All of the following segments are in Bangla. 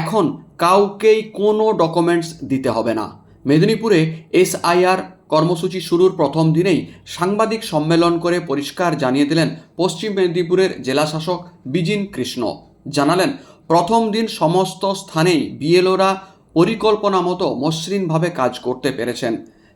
এখন কাউকেই কোনো ডকুমেন্টস দিতে হবে না। মেদিনীপুরে এসআইআর কর্মসূচি শুরুর প্রথম দিনেই সাংবাদিক সম্মেলন করে পরিষ্কার জানিয়ে দিলেন পশ্চিম মেদিনীপুরের জেলাশাসক বিজিন কৃষ্ণ। জানালেন, প্রথম দিন সমস্ত স্থানেই বিএলওরা পরিকল্পনা মতো মসৃণভাবে কাজ করতে পেরেছেন।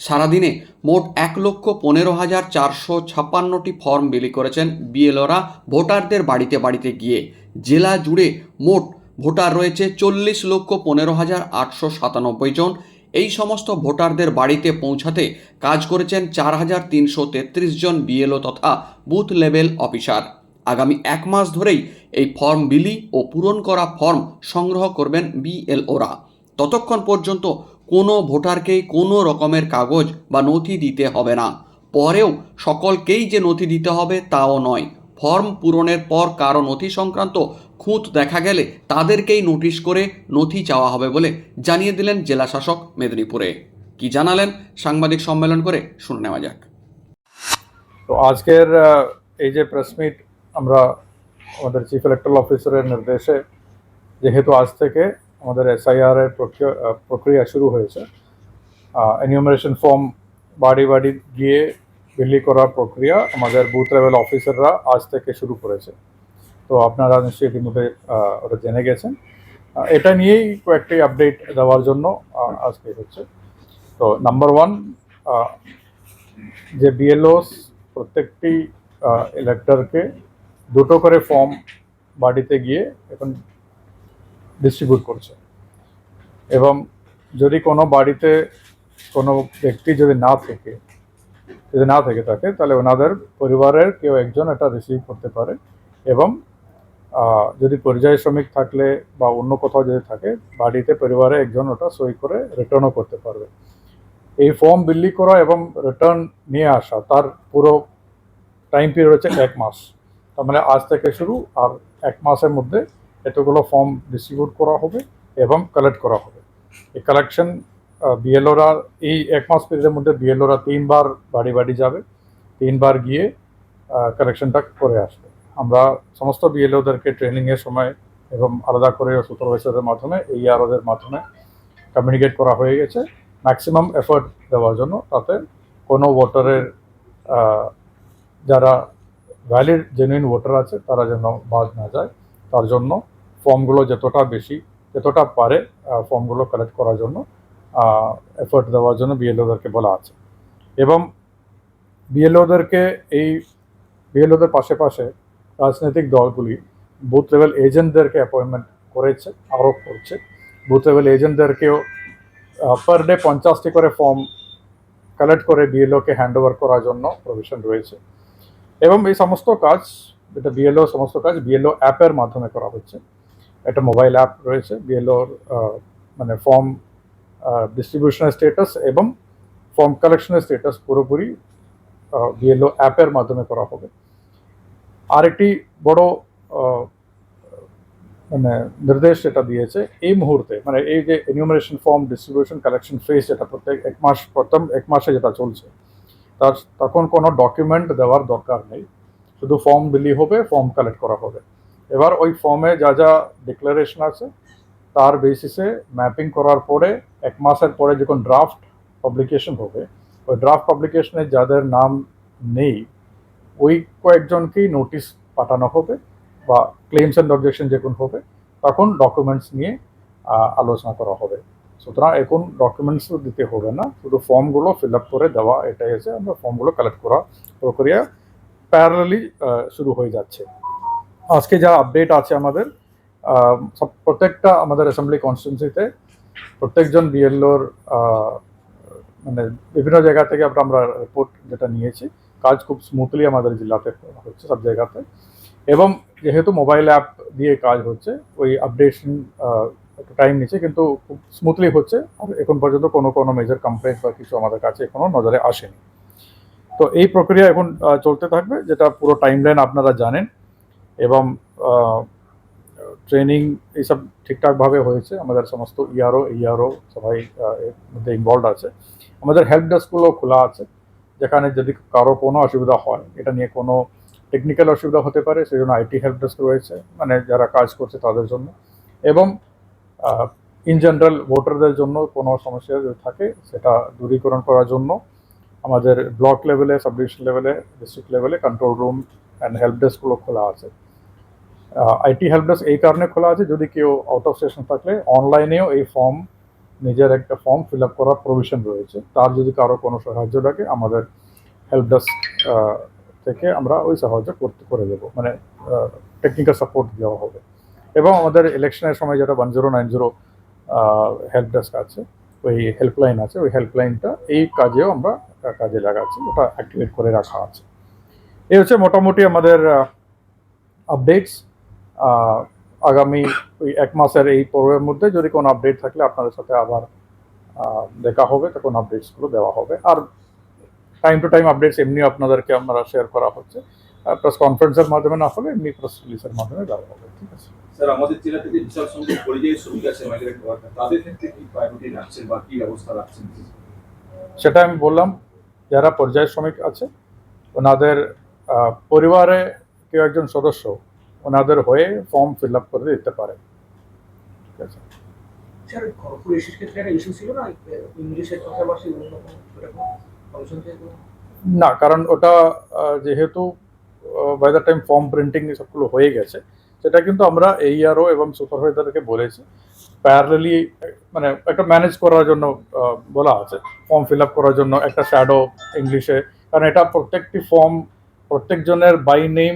সারাদিনে মোট এক লক্ষ পনেরো হাজার চারশো ছাপ্পান্নটি ফর্ম বিলি করেছেন বিএলওরা ভোটারদের বাড়িতে বাড়িতে গিয়ে। জেলা জুড়ে মোট ভোটার রয়েছে চল্লিশ লক্ষ পনেরো হাজার আটশো সাতানব্বই জন। এই সমস্ত ভোটারদের বাড়িতে পৌঁছাতে কাজ করেছেন চার হাজার তিনশো তেত্রিশ জন বিএলও তথা বুথ লেভেল অফিসার। আগামী এক মাস ধরেই এই ফর্ম বিলি ও পূরণ করা ফর্ম সংগ্রহ করবেন বিএলওরা। ততক্ষণ পর্যন্ত কোনো ভোটারকেই কোনো রকমের কাগজ বা নথি দিতে হবে না। পরেও সকলকেই যে নথি দিতে হবে তাও নয়। ফর্ম পূরণের পর কারও নথি সংক্রান্ত খুঁত দেখা গেলে তাদেরকেই নোটিশ করে নথি চাওয়া হবে বলে জানিয়ে দিলেন জেলা শাসক মেদিনীপুরে। কি জানালেন? সাংবাদিক সম্মেলন করে শুনে নেওয়া যাক। তো আজকের এই যে প্রেস মিট আমরা আমাদের চিফ ইলেকট্রাল অফিসারের নির্দেশে যেহেতু আজ থেকে আমাদের এসআইআর এর প্রক্রিয়া শুরু হয়েছে এনিউমারেশন ফর্ম বাড়ি বাড়ি গিয়ে বিলি করার প্রক্রিয়া আমাদের বুথ লেভেল অফিসাররা আজ থেকে শুরু করেছে। তো আপনারা নিশ্চয়ই ইতিমধ্যে ওটা জেনে গেছেন। এটা নিয়েই কয়েকটি আপডেট দেওয়ার জন্য আজকে হচ্ছে। তো নাম্বার ওয়ান যে বিএলওস প্রত্যেকটি ইলেক্টরকে দুটো করে ফর্ম বাড়িতে গিয়ে এখন ডিস্ট্রিবিউট করছে। এবং যদি কোনো বাড়িতে কোনো ব্যক্তি যদি না থেকে যদি না থেকে থাকে, তাহলে ওনাদের পরিবারের কেউ একজন এটা রিসিভ করতে পারে এবং যদি পরিযায়ী শ্রমিক থাকলে বা অন্য কোথাও যদি থাকে, বাড়িতে পরিবারে একজন ওটা সই করে রিটার্নও করতে পারবে। এই ফর্ম বিলি করা এবং রিটার্ন নিয়ে আসা, তার পুরো টাইম পিরিয়ড হচ্ছে এক মাস। তার মানে আজ থেকে শুরু, আর এক মাসের মধ্যে এতগুলো ফর্ম ডিস্ট্রিবিউট করা হবে এবং কালেক্ট করা হবে। এই কালেকশন বিএলওরা এই এক মাস পিরিয়ডের মধ্যে বিএলওরা তিনবার বাড়ি বাড়ি যাবে, তিনবার গিয়ে কালেকশনটা করে আসবে। আমরা সমস্ত বিএলওদেরকে ট্রেনিংয়ের সময় এবং আলাদা করে সুপারভাইজারের মাধ্যমে এই আরোদের মাধ্যমে কমিউনিকেট করা হয়ে গেছে। ম্যাক্সিমাম এফোর্ট দেওয়ার জন্য তাতে কোনো ভোটারের যারা ভ্যালিড জেনুইন ভোটার আছে, তারা যেন বাদ না যায়। তার জন্য ফর্মগুলো যতটা বেশি, যতটা পারে ফর্মগুলো কালেক্ট করার জন্য এফোর্ট দেওয়ার জন্য বিএলওদেরকে বলা আছে। এবং বিএলওদেরকে এই বিএলওদের পাশে পাশে রাজনৈতিক দলগুলি বুথ লেভেল এজেন্টদেরকে অ্যাপয়েন্টমেন্ট করেছে, আরোপ করছে। বুথ লেভেল এজেন্টদেরকেও পার ডে পঞ্চাশটি করে ফর্ম কালেক্ট করে বিএলওকে হ্যান্ড ওভার করার জন্য প্রভিশন রয়েছে। এবং এই সমস্ত কাজ এটা বিএলও সমস্ত কাজ বিএলও অ্যাপের মাধ্যমে করা হচ্ছে। একটা মোবাইল অ্যাপ রয়েছে বিএলওর মানে ফর্ম ডিস্ট্রিবিউশনের স্টেটাস এবং ফর্ম কালেকশনের স্টেটাস পুরোপুরি বিএলও অ্যাপের মাধ্যমে করা হবে। আরেকটি বড় মানে নির্দেশ যেটা দিয়েছে, এই মুহূর্তে মানে এই যে enumeration form distribution collection phase যেটা প্রত্যেক এক মাস, প্রথম এক মাসে যেটা চলছে, তার, তখন কোনো ডকুমেন্ট দেওয়ার দরকার নেই। শুধু ফর্ম বিলি হবে ফর্ম কালেক্ট করা হবে। এবার ওই ফর্মে যা যা ডিক্লারেশন আছে তার বেসিসে ম্যাপিং করার পরে এক মাসের পরে যখন ড্রাফট পাবলিকেশন হবে, ওই ড্রাফট পাবলিকেশনে যাদের নাম নেই, ওই কয়েকজনকেই নোটিশ পাঠানো হবে বা ক্লেমস অ্যান্ড অবজেকশন যখন হবে, তখন ডকুমেন্টস নিয়ে আলোচনা করা হবে। সুতরাং এখন ডকুমেন্টসও দিতে হবে না, শুধু ফর্মগুলো ফিল আপ করে দেওয়া এটাই আছে আমরা ফর্মগুলো কালেক্ট করা প্রক্রিয়া প্যারালি শুরু হয়ে যাচ্ছে। আজকে যা আপডেট আছে আমাদের প্রত্যেকটা আমাদের অ্যাসেম্বলি কনস্টিটুন্সিতে প্রত্যেকজন বিএলওর মানে বিভিন্ন জায়গা থেকে আমরা আমরা রিপোর্ট যেটা নিয়েছি। কাজ খুব স্মুথলি আমাদের জেলাতে হচ্ছে সব জায়গাতে। এবং যেহেতু মোবাইল অ্যাপ দিয়ে কাজ হচ্ছে, ওই আপডেশন একটু টাইম নিচ্ছে, কিন্তু খুব স্মুথলি হচ্ছে। আর এখন পর্যন্ত কোনো কোনো মেজর কমপ্লেন বা কিছু আমাদের কাছে এখনও নজরে আসেনি। তো এই প্রক্রিয়া এখন চলতে থাকবে, যেটা পুরো টাইমলাইন আপনারা জানেন। এবং ট্রেনিং এইসব ঠিকঠাকভাবে হয়েছে। আমাদের সমস্ত E ইআরও ইআরও সবাই এর মধ্যে ইনভলভ আছে। আমাদের হেল্প ডেস্কগুলো খোলা আছে। যেখানে যদি কারও কোনো অসুবিধা হয়, এটা নিয়ে কোনো টেকনিক্যাল অসুবিধা হতে পারে সেই জন্য আইটি হেল্প ডেস্ক রয়েছে মানে যারা কাজ করছে তাদের জন্য। এবং ইন জেনারেল ভোটারদের জন্য কোনো সমস্যা যদি থাকে, সেটা দূরীকরণ করার জন্য আমাদের ব্লক লেভেলে সাব ডিভিশন লেভেলে ডিস্ট্রিক্ট লেভেলে কন্ট্রোল রুম অ্যান্ড হেল্প ডেস্কগুলো খোলা আছে। আইটি হেল্প ডেস্ক এই কারণে খোলা আছে। যদি কেউ আউট অফ স্টেশন থাকলে অনলাইনেও এই ফর্ম নিজের একটা ফর্ম ফিল আপ করার প্রভিশন রয়েছে। তার যদি কারও কোনো সাহায্য লাগে, আমাদের হেল্প ডেস্ক থেকে আমরা ওই সাহায্য করতে, করে দেবো। মানে টেকনিক্যাল সাপোর্ট দেওয়া হবে। এবং আমাদের ইলেকশনের সময় যেটা one zero nine zero help desk আছে, ওই হেল্পলাইন আছে, ওই হেল্পলাইনটা এই কাজেও আমরা কাজে লাগাচ্ছি, ওটা অ্যাক্টিভেট করে রাখা আছে। এই হচ্ছে মোটামুটি আমাদের আপডেটস আগামী ওই এক মাসের এই পর্বের মধ্যে যদি কোনো আপডেট থাকলে আপনাদের সাথে আবার দেখা হবে তখন আপডেটসগুলো দেওয়া হবে। আর টাইম টু টাইম আপডেটস এমনি আপনাদেরকে আমরা শেয়ার করা হচ্ছে। প্রেস কনফারেন্সের মাধ্যমে না হলে এমনি প্রেস রিলিজের মাধ্যমে দেওয়া হবে ঠিক আছে? স্যার আমাদের জেলা থেকে বিশাল সংখ্যক পরিযায়ী শ্রমিক আছে মাইগ্রেন্ট তাদের ক্ষেত্রে কি প্রায়োরিটি রাখছেন বা কি ব্যবস্থা রাখছেন? সেটা আমি বললাম যারা পর্যায় শ্রমিক আছে ওনাদের পরিবারে কেউ একজন সদস্য ওনাদের হয়ে ফর্ম ফিল আপ করে দিতে পারে। ঠিক আছে? স্যার কর্পোরেশনের ক্ষেত্রে একটা ইস্যু ছিল না? ইংলিশের পাশাপাশি অন্য কোনো না কারণ ওটা যেহেতু by the time form printing সবগুলো হয়ে গেছে সেটা কিন্তু আমরা এইআরও এবং সুপারভাইজারকে বলেছি। প্যারালি মানে একটা ম্যানেজ করার জন্য বলা আছে। ফর্ম ফিল আপ করার জন্য একটা শ্যাডো ইংলিশে কারণ এটা প্রত্যেকটি ফর্ম প্রত্যেকজনের বাই নেম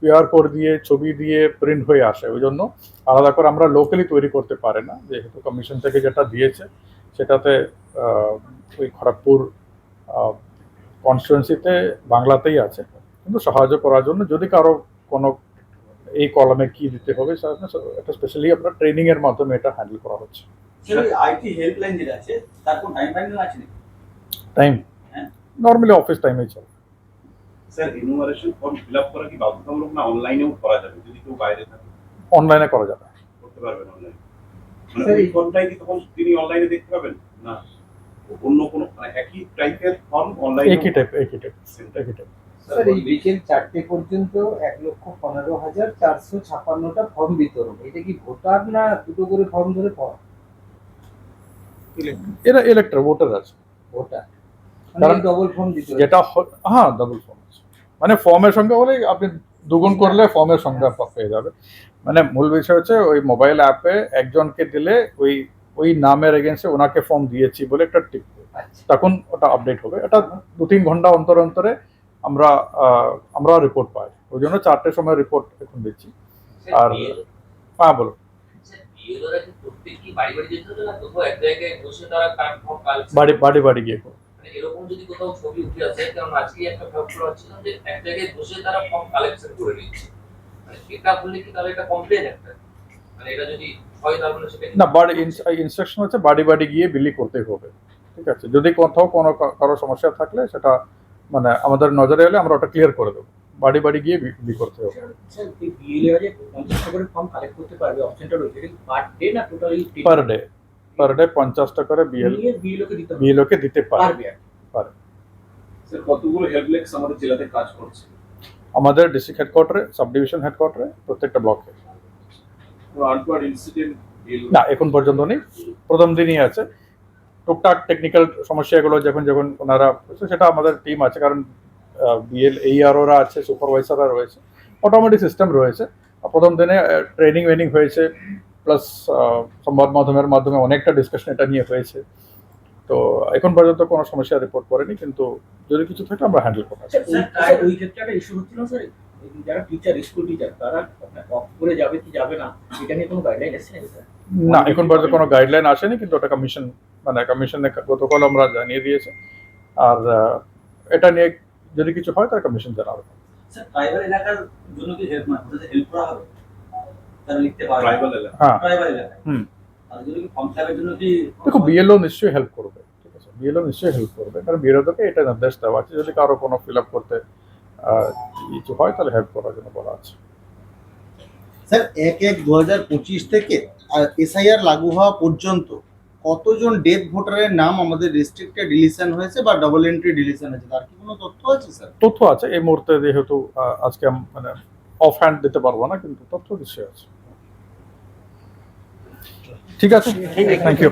কিউআর কোড দিয়ে ছবি দিয়ে প্রিন্ট হয়ে আসে। ওই জন্য আলাদা করে আমরা লোকালি তৈরি করতে পারে না। যেহেতু কমিশন থেকে যেটা দিয়েছে সেটাতে ওই খড়গপুর কনস্টিটুয়েন্সিতে বাংলাতেই আছে। কিন্তু সাহায্য করার জন্য যদি কারও কোনো এই কলমে কি দিতে হবে সেটা- এটা স্পেশালি আপনার ট্রেনিং এর মাধ্যমে এটা হ্যান্ডেল করা হচ্ছে। আইটি হেল্পলাইন যেটা আছে তার কোন টাইম আছে টাইম হ্যাঁ। নর্মালি অফিস টাইমেই চলে। Sir enumeration form fill up করা কি বাধ্যতামূলক না অনলাইনেও করা যাবে? যদি কেউ বাইরে থাকে? অনলাইনে করা যাবে। করতে পারবেন অনলাইন মানে ওই ফর্মটাই কি তখন তিনি অনলাইনে দেখতে পাবেন? না। অন্য কোনো মানে একই টাইপের ফর্ম অনলাইনে একই টাইপ একই টাইপ একই টাইপ স্যার এই বিকেল চারটে পর্যন্ত এক লক্ষ পনেরো হাজার চারশো ছাপান্নটা ফর্ম বিতরণ। এটা কি ভোটার না দুটো করে ফর্ম ধরে পাওয়া এরা ইলেক্টর ভোটার আছে। ভোটার। ডবল ফর্ম দিতে। যেটা হ্যাঁ ডাবল ফর্ম মানে ফর্মের সঙ্গে বলে আপনি দুগুণ করলে ফর্মের সঙ্গে পেয়ে যাবে। মানে মূল বিষয় হচ্ছে ওই মোবাইল অ্যাপে একজনকে দিলে ওই ওই নামের এগেন্সে ওনাকে ফর্ম দিয়েছি বলে একটা টিপ আচ্ছা। তখন ওটা আপডেট হবে। এটা দু তিন ঘণ্টা অন্তর অন্তরে আমরা আমরা রিপোর্ট পাই। ওই জন্য চারটের সময় রিপোর্ট এখন দিচ্ছি। আর হ্যাঁ বলো প্রত্যেকই বাড়ি বাড়ি গিয়ে এরকম যদি কোথাও ছবি উঠে আসে কারণ আজকে একটা খবর পাচ্ছিলাম যে এক জায়গায় বসে তারা ফর্ম কালেকশন করে নিচ্ছে। মানে এটা বললে কি তাহলে এটা কমপ্লেন একটা? মানে এটা যদি হয় তাহলে সেটা না বাড়ি ইনস্ট্রাকশন হচ্ছে বাড়ি বাড়ি গিয়ে বিলি করতে হবে। ঠিক আছে? যদি কোথাও কোনো কা- কারও সমস্যা থাকলে সেটা মানে আমাদের নজরে এলে আমরা ওটা ক্লিয়ার করে দেবো। বাড়ি বাড়ি গিয়ে বি- বিলি করতে হবে। স্যার স্যার এই বিএলএ যে পঞ্চাশটা করে ফর্ম কালেক্ট করতে পারবে অপশনটা রয়েছে এটা পার ডে না totally per day per day পঞ্চাশটা করে বিএল নিয়ে বিএলওকে দিতে হবে। বিএলওকে দিতে পারে। স্যার কতগুলো হেল্পলেক্স আমাদের জেলাতে কাজ করছে? আমাদের ডিস্ট্রিক্ট হেডকোয়ার্টারে সাব ডিভিশন হেডকোয়ার্টারে প্রত্যেকটা ব্লকে। না এখন পর্যন্ত নেই। প্রথম দিনই আছে। টুকটাক টেকনিক্যাল সমস্যাগুলো যখন যখন ওনারা সেটা আমাদের টিম আছে কারণ বিএল এইআরওরা আছে সুপারভাইজাররা রয়েছে। অটোমেটিক সিস্টেম রয়েছে। আর প্রথম দিনে ট্রেনিং ওয়েনিং হয়েছে। প্লাস সংবাদ মাধ্যমের মাধ্যমে অনেকটা ডিসকাশন এটা নিয়ে হয়েছে। তো এখন পর্যন্ত কোনো সমস্যা রিপোর্ট করেনি কিন্তু যদি কিছু থাকে আমরা হ্যান্ডেল করব স্যার, ওই- স্যার, ওই ক্ষেত্রে একটা ইস্যু হচ্ছিল স্যার যারা টিচার স্কুল টিচার তারা অফ করে যাবে কি যাবে না এটা নিয়ে কোনো গাইডলাইন নাকি স্যার? না এখন পর্যন্ত কোনো গাইডলাইন আসেনি কিন্তু ওটা কমিশন মানে কমিশনে গতকাল আমরা জানিয়ে দিয়েছি। আর এটা নিয়ে যদি কিছু হয় তার কমিশন জানাবে। স্যার ট্রাইবাল এলাকার জন্য কি হেল্প মানে হেল্প করা হবে? তারা লিখতে পারবে। ট্রাইবাল এলাকা। হ্যাঁ। ট্রাইবাল এলাকায়। হুম। দেখো বিএলও নিশ্চয়ই হেল্প করবে ঠিক আছে? বিএলও নিশ্চয়ই হেল্প করবে কারণ বিরোধকে এটা নির্দেশ দেওয়া। আছে যদি কারও কোনো ফিল আপ করতে কিছু হয় তাহলে হেল্প করার জন্য বলা আছে। স্যার এক এক দু হাজার পঁচিশ থেকে এসআইআর লাগু হওয়া পর্যন্ত কতজন ডেথ ভোটারের নাম আমাদের ডিস্ট্রিক্টে ডিলিশন হয়েছে বা ডাবল এন্ট্রি ডিলিশন হয়েছে? তার কি কোনো তথ্য আছে স্যার? তথ্য আছে এই মুহূর্তে যেহেতু আজকে আম- মানে অফ হ্যান্ড দিতে পারব না কিন্তু তথ্য নিশ্চয়ই আছে। ঠিক আছে। Thank you